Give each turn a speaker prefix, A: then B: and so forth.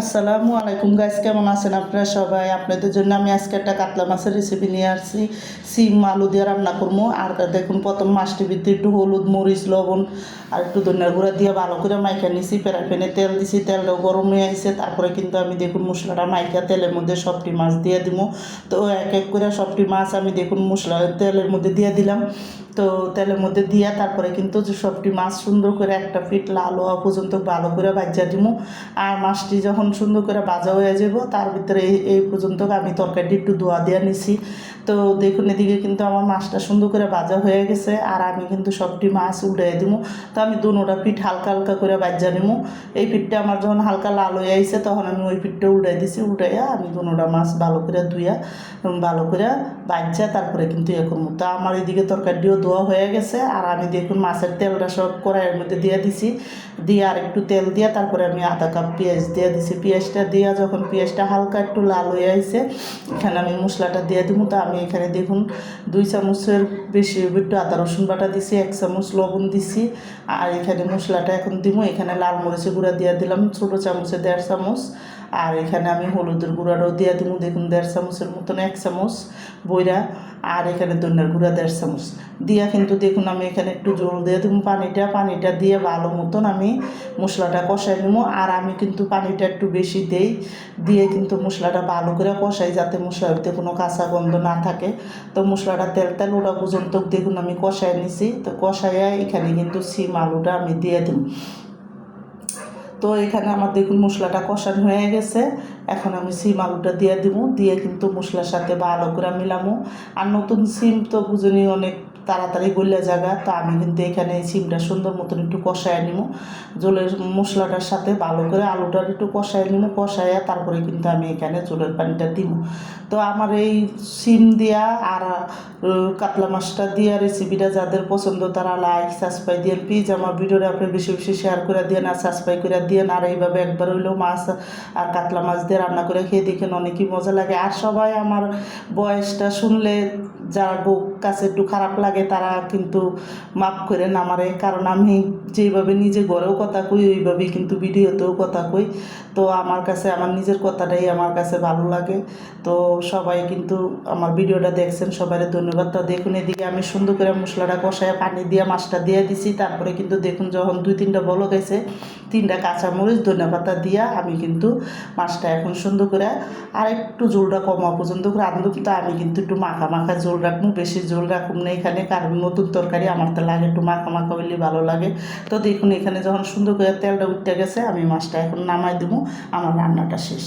A: আসসালামু আলাইকুম গাইস কেমন আছেন আপনারা সবাই? আপনাদের জন্য আমি আজকে একটা কাতলা মাছের রেসিপি নিয়ে আসছি। সিম, আলু দিয়ে রান্না করব। আর দেখুন, প্রথম মাছটি ভিতরে একটু হলুদ, মরিচ, লবণ আর একটু ধনিয়ার গুঁড়া দিয়ে ভালো করে মাইকা নিছি। প্যারা প্যানে তেল দিছি, তেলটাও গরম হয়ে আসছে তারপরে কিন্তু আমি দেখুন, মশলাটা মাইকা তেলের মধ্যে সবটি মাছ দিয়ে দিব। তো এক এক করে সবটি মাছ আমি দেখুন, মশলা তেলের মধ্যে দিয়ে দিলাম। তো তেলের মধ্যে দিয়া তারপরে কিন্তু যে সবটি মাছ সুন্দর করে একটা ফিট লাল হওয়া পর্যন্ত ভালো করে বাজ্যা দিমু। আর মাছটি যখন সুন্দর করে ভাজা হয়ে যাব, তার ভিতরে এই এই পর্যন্ত আমি তরকারিটি একটু ধোয়া দিয়ে নিছি। তো দেখুন, এদিকে কিন্তু আমার মাছটা সুন্দর করে ভাজা হয়ে গেছে আর আমি কিন্তু সবটি মাছ উল্টাই দিব তো আমি দুনোটা পিঠ হালকা হালকা করে বাজ্যা নিমু। এই পিঠটা আমার যখন হালকা লাল হয়ে আইছে, তখন আমি ওই পিঠটা উল্টাই দিছি। উল্টাইয়া আমি দুনোটা মাছ ভালো করে ধুইয়া, ভালো করে বাজ্যা তারপরে কিন্তু ইয়ে করব তো আমার এদিকে তরকারিটিও ধোয়া হয়ে গেছে, আর আমি দেখুন মাছের তেলটা সব কড়াইয়ের মধ্যে দিয়ে দিছি। দিয়ে আর একটু তেল দিয়ে তারপরে আমি আধা কাপ পেঁয়াজ দিয়ে দিছি। পেঁয়াজটা দিয়া যখন পেঁয়াজটা হালকা একটু লাল হয়ে আইছে, এখানে আমি মশলাটা দিয়ে দিব তো আমি এখানে দেখুন দুই চামচের বেশি একটু আদা রসুন বাটা দিছি, এক চামচ লবণ দিছি, আর এখানে মশলাটা এখন দিব এখানে লাল মরিচের গুঁড়া দিয়ে দিলাম, ছোটো চামচে দেড় চামচ। আর এখানে আমি হলুদের গুঁড়াটাও দিয়ে দিব দেখুন দেড় চামচের মতন, এক চামচ বইরা। আর এখানে ধনিয়ার গুঁড়া দেড় চামচ। দিয়া কিন্তু দেখুন আমি এখানে একটু জল দিয়ে দেবো, পানিটা পানিটা দিয়ে ভালো মতন আমি মশলাটা কষাই নেব। আর আমি কিন্তু পানিটা একটু বেশি দেই, দিয়ে কিন্তু মশলাটা ভালো করে কষাই যাতে মশলাতে কোনো কাঁচা গন্ধ না থাকে। তো মশলাটা তেল তেল ওটা পর্যন্ত দেখুন আমি কষাই নিছি। তো কষাইয়া এখানে কিন্তু সিম আলুটা আমি দিয়ে দিই তো এখানে আমার দেখুন মশলাটা কষানো হয়ে গেছে। এখন আমি সিম আলুটা দিয়ে দিব, দিয়ে কিন্তু মশলার সাথে ভালো করে মিলামো। আর নতুন সিম তো বুঝুনি অনেক তাড়াতাড়ি গলিয়া জায়গা তো আমি কিন্তু এখানে সিমটা সুন্দর মতন একটু কষায় নিব। জলের মশলাটার সাথে ভালো করে আলুটা একটু কষায় নিব কষাইয়া তারপরে কিন্তু আমি এখানে জলের পানিটা দিব। তো আমার এই সিম দিয়া আর কাতলা মাছটা দিয়া রেসিপিটা যাদের পছন্দ তারা লাইক সাবস্ক্রাইব দিয়ে প্লিজ আমার ভিডিওটা আপনি বেশি বেশি শেয়ার করে দিয়ে আর সাবস্ক্রাইব করে দিয়ে আর এইভাবে একবার হইলেও মাছ আর কাতলা মাছ দিয়ে রান্না করে খেয়ে দেখেন অনেকই মজা লাগে। আর সবাই আমার বয়সটা শুনলে যার কাছে একটু খারাপ লাগে, তারা কিন্তু মাফ করেন আমারে কারণ আমি যেভাবে নিজে ঘরেও কথা কই, ওইভাবেই কিন্তু ভিডিওতেও কথা কই। তো আমার কাছে, আমার নিজের কথাটাই আমার কাছে ভালো লাগে। তো সবাই কিন্তু আমার ভিডিওটা দেখছেন সবাই ধন্যবাদ। তো দেখুন এদিকে আমি সুন্দর করে মশলাটা কষায় পানি দিয়ে, মাছটা দিয়ে দিছি। তারপরে কিন্তু দেখুন যখন দুই তিনটা বলো গেছে তিনটা কাঁচামরিচ ধনে পাতা দিয়া আমি কিন্তু মাছটা এখন সুন্দর করে আর একটু ঝোলটা কমা পর্যন্ত করে রাঁধব তো আমি কিন্তু একটু মাখা মাখা ঝোল রাখব বেশি ঝোল রাখুন না এখানে, কারণ নতুন তরকারি আমার তো লাগে, একটু মাখা মাখা হইলে ভালো লাগে। তো দেখুন, এখানে যখন সুন্দর করে তেলটা উঠতে গেছে, আমি মাছটা এখন নামাই দেবো, আমার রান্নাটা শেষ।